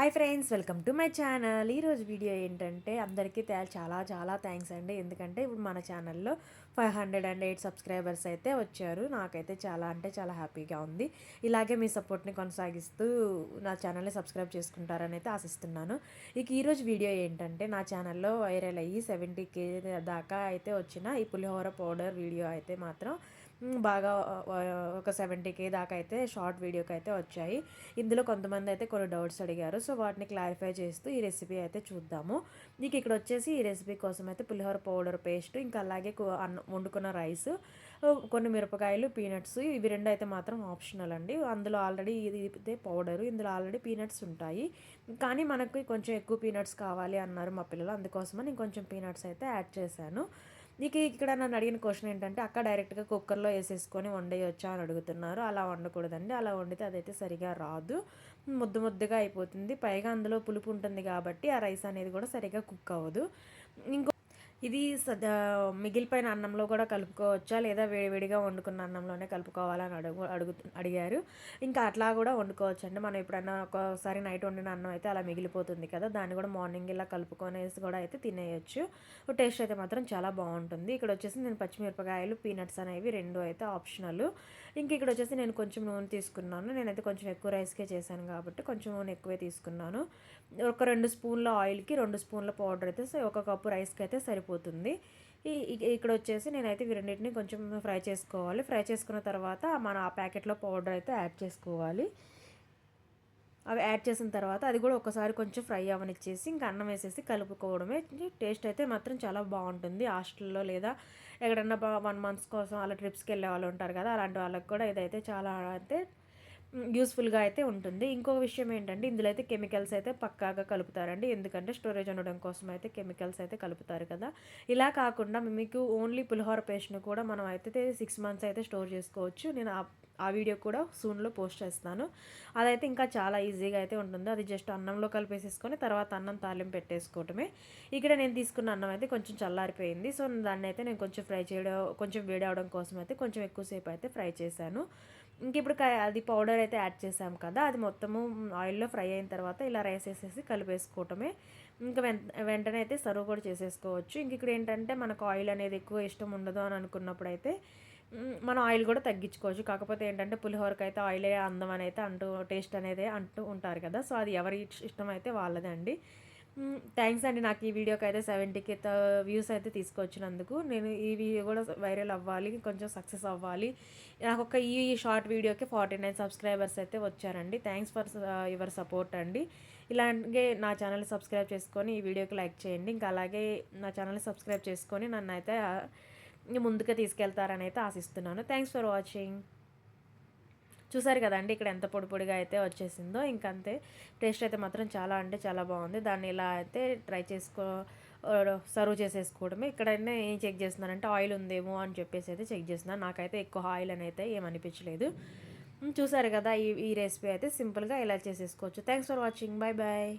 Hi friends welcome to my channel. ఈరోజు video ఏంటంటే అందరికీ తే- చాలా చాలా థ్యాంక్స్ అండి. ఎందుకంటే ఇప్పుడు మన ఛానల్లో five hundred and eight subscribers అయితే వచ్చారు. నాకైతే చాలా అంటే చాలా హ్యాపీగా ఉంది. ఇలాగే మీ సపోర్ట్ని కొనసాగిస్తూ నా ఛానల్ని సబ్స్క్రైబ్ చేసుకుంటారని అయితే ఆశిస్తున్నాను. ఇక ఈరోజు వీడియో ఏంటంటే నా ఛానల్లో వైరల్ అయ్యి సెవెంటీ కే దాకా అయితే వచ్చిన ఈ పులిహోర పౌడర్ వీడియో అయితే మాత్రం బాగా ఒక సెవెంటీ కే దాకా అయితే షార్ట్ వీడియోకి అయితే వచ్చాయి. ఇందులో కొంతమంది అయితే కొన్ని డౌట్స్ అడిగారు. సో వాటిని క్లారిఫై చేస్తూ ఈ రెసిపీ అయితే చూద్దాము. మీకు ఇక్కడ వచ్చేసి ఈ రెసిపీ కోసం అయితే పులిహోర పౌడర్ పేస్ట్ ఇంకా అలాగే కు- అన్నం వండుకున్న రైస్ కొన్ని మిరపకాయలు పీనట్స్ ఇవి రెండు అయితే మాత్రం ఆప్షనల్ అండి. అందులో ఆల్రెడీ ఇది అయితే పౌడరు. ఇందులో ఆల్రెడీ పీనట్స్ ఉంటాయి. కానీ మనకు కొంచెం ఎక్కువ పీనట్స్ కావాలి అన్నారు మా పిల్లలు. అందుకోసమని నేను కొంచెం పీనట్స్ అయితే యాడ్ చేశాను. నీకు ఇక్కడ నన్ను అడిగిన క్వశ్చన్ ఏంటంటే అక్క డైరెక్ట్గా కుక్కర్లో వేసేసుకొని వండేయొచ్చా? అని అడుగుతున్నారు. అలా వండకూడదండి. అలా వండితే అదైతే సరిగా రాదు. ముద్దు ముద్దుగా అయిపోతుంది. పైగా అందులో పులుపు ఉంటుంది కాబట్టి ఆ రైస్ అనేది కూడా సరిగా కుక్ అవ్వదు. ఇంకో ఇది సద మిగిలిపోయిన అన్నంలో కూడా కలుపుకోవచ్చా? లేదా వేడివేడిగా వండుకున్న అన్నంలోనే కలుపుకోవాలని అడుగు అడుగు అడిగారు. ఇంకా అట్లా కూడా వండుకోవచ్చు అండి. మనం ఎప్పుడైనా ఒకసారి నైట్ వండిన అన్నం అయితే అలా మిగిలిపోతుంది కదా దాన్ని కూడా మార్నింగ్ ఇలా కలుపుకొనేసి కూడా అయితే తినేయచ్చు. టేస్ట్ అయితే మాత్రం చాలా బాగుంటుంది. ఇక్కడ వచ్చేసి నేను పచ్చిమిరపకాయలు పీనట్స్ అనేవి రెండు అయితే ఆప్షనల్. ఇంక ఇక్కడ వచ్చేసి నేను కొంచెం నూనె తీసుకున్నాను. నేనైతే కొంచెం ఎక్కువ రైస్కే చేశాను కాబట్టి కొంచెం నూనె ఎక్కువే తీసుకున్నాను. ఒక రెండు స్పూన్ల ఆయిల్కి రెండు స్పూన్ల పౌడర్ అయితే ఒక కప్పు రైస్కి అయితే సరిపోతుంది ఈ ఇక్కడ వచ్చేసి నేనైతే ఇవి రెండింటిని కొంచెం ఫ్రై చేసుకోవాలి. ఫ్రై చేసుకున్న తర్వాత మన ఆ ప్యాకెట్లో పౌడర్ అయితే యాడ్ చేసుకోవాలి. అవి యాడ్ చేసిన తర్వాత అది కూడా ఒకసారి కొంచెం ఫ్రై అవనిచ్చేసి ఇంకా అన్నం వేసేసి కలుపుకోవడమే. టేస్ట్ అయితే మాత్రం చాలా బాగుంటుంది. హాస్టల్లో లేదా ఎక్కడన్నా వన్ మంత్స్ కోసం అలా ట్రిప్స్కి వెళ్ళే వాళ్ళు ఉంటారు కదా అలాంటి వాళ్ళకి కూడా ఇదైతే చాలా అయితే యూస్ఫుల్గా అయితే ఉంటుంది. ఇంకో విషయం ఏంటంటే ఇందులో అయితే కెమికల్స్ అయితే పక్కాగా కలుపుతారండి. ఎందుకంటే స్టోరేజ్ ఉండడం కోసం అయితే కెమికల్స్ అయితే కలుపుతారు కదా. ఇలా కాకుండా మీకు ఓన్లీ పులిహోర పేస్ట్ను కూడా మనం అయితే సిక్స్ మంత్స్ అయితే స్టోర్ చేసుకోవచ్చు. నేను ఆ ఆ వీడియో కూడా సూన్లో పోస్ట్ చేస్తాను. అదైతే ఇంకా చాలా ఈజీగా అయితే ఉంటుంది. అది జస్ట్ అన్నంలో కలిపేసేసుకొని తర్వాత అన్నం తాలింపు పెట్టేసుకోవటమే. ఇక్కడ నేను తీసుకున్న అన్నం అయితే కొంచెం చల్లారిపోయింది. సో దాన్ని అయితే నేను కొంచెం ఫ్రై చేయడం కొంచెం వేడి అవడం కోసం అయితే కొంచెం ఎక్కువసేపు అయితే ఫ్రై చేశాను. ఇంక ఇప్పుడు క- అది పౌడర్ అయితే యాడ్ చేసాం కదా అది మొత్తము ఆయిల్లో ఫ్రై అయిన తర్వాత ఇలా రైస్ వేసేసి కలిపేసుకోవటమే. ఇంకా వెంటనే అయితే సర్వ్ కూడా చేసేసుకోవచ్చు. ఇంక ఇక్కడ ఏంటంటే మనకు ఆయిల్ అనేది ఎక్కువ ఇష్టం ఉండదు అని అనుకున్నప్పుడు అయితే మనం ఆయిల్ కూడా తగ్గించుకోవచ్చు. కాకపోతే ఏంటంటే పులిహోరకి అయితే ఆయిలే అందం అని అయితే అంటూ టేస్ట్ అనేది అంటూ ఉంటారు కదా సో అది ఎవరి ఇష్టం అయితే వాళ్ళదే అండి. థ్యాంక్స్ అండి. నాకు ఈ వీడియోకి అయితే సెవెంటీకి వ్యూస్ అయితే తీసుకొచ్చినందుకు. నేను ఈ వీడియో కూడా వైరల్ అవ్వాలి కొంచెం సక్సెస్ అవ్వాలి. నాకు ఒక ఈ షార్ట్ వీడియోకి ఫార్టీ నైన్ సబ్స్క్రైబర్స్ అయితే వచ్చారండి. థ్యాంక్స్ ఫర్ యువర్ సపోర్ట్ అండి. ఇలాగే నా ఛానల్ సబ్స్క్రైబ్ చేసుకొని ఈ వీడియోకి లైక్ చేయండి. ఇంకా అలాగే నా ఛానల్ని సబ్స్క్రైబ్ చేసుకొని నన్ను అయితే ముందుగా ముందుకు తీసుకెళ్తారని అయితే ఆశిస్తున్నాను. Thanks for watching. చూసారు కదండి ఇక్కడ ఎంత పొడి పొడిగా అయితే వచ్చేసిందో. ఇంకంతే టేస్ట్ అయితే మాత్రం చాలా అంటే చాలా బాగుంది. దాన్ని ఇలా అయితే ట్రై చేసుకో సర్వ్ చేసేసుకోవడమే. ఇక్కడైనా ఏం చెక్ చేస్తున్నానంటే ఆయిల్ ఉందేమో అని చెప్పేసి అయితే చెక్ చేస్తున్నాను నాకైతే ఎక్కువ ఆయిల్ అని అయితే ఏమనిపించలేదు చూసారు కదా ఈ ఈ రెసిపీ అయితే సింపుల్గా ఇలా చేసేసుకోవచ్చు. Thanks for watching. Bye bye